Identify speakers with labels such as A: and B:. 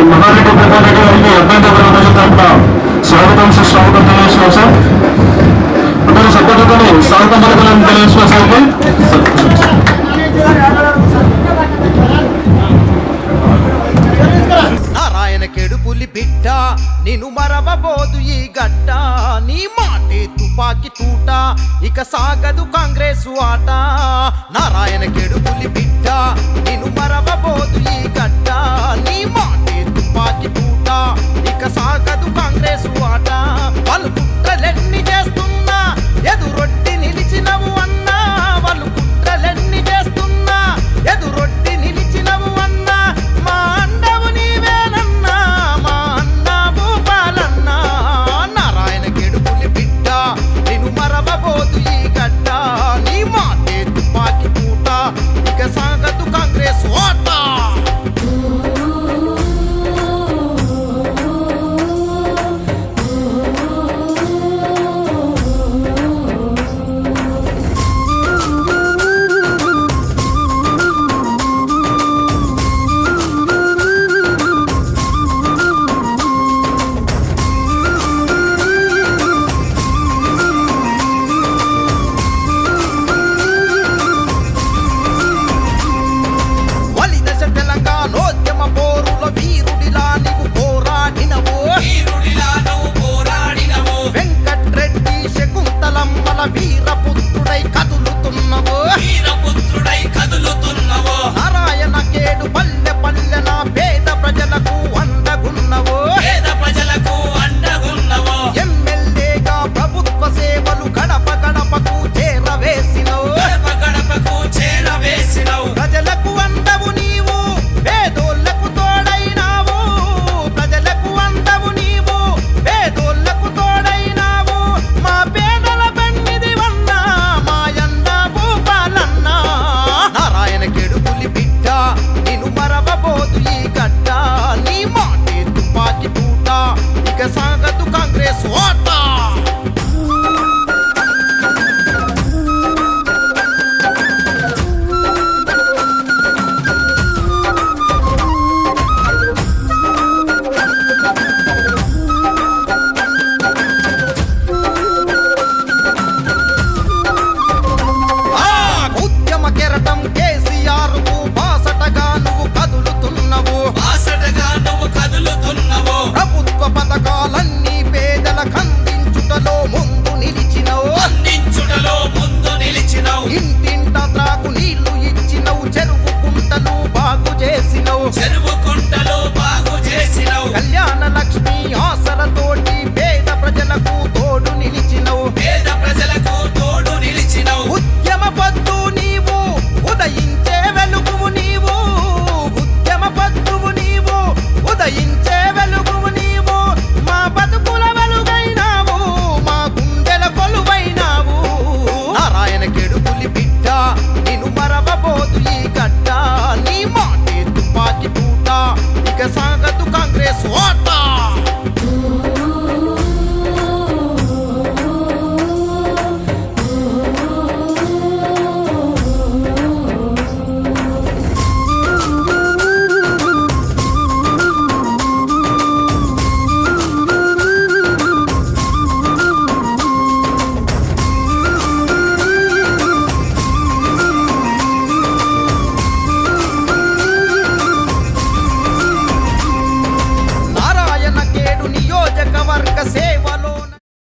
A: ప్రతి మొదటి ప్రజలకి అన్ని అభ్యర్థి బిడ్డ నేను మరవబోదు ఈ గట్ట. నీ మాటే తుపాకి తూట ఇక సాగదు కాంగ్రెస్ ఆట నారాయణ కెడుపులి బిడ్డ నేను మరవబో
B: what?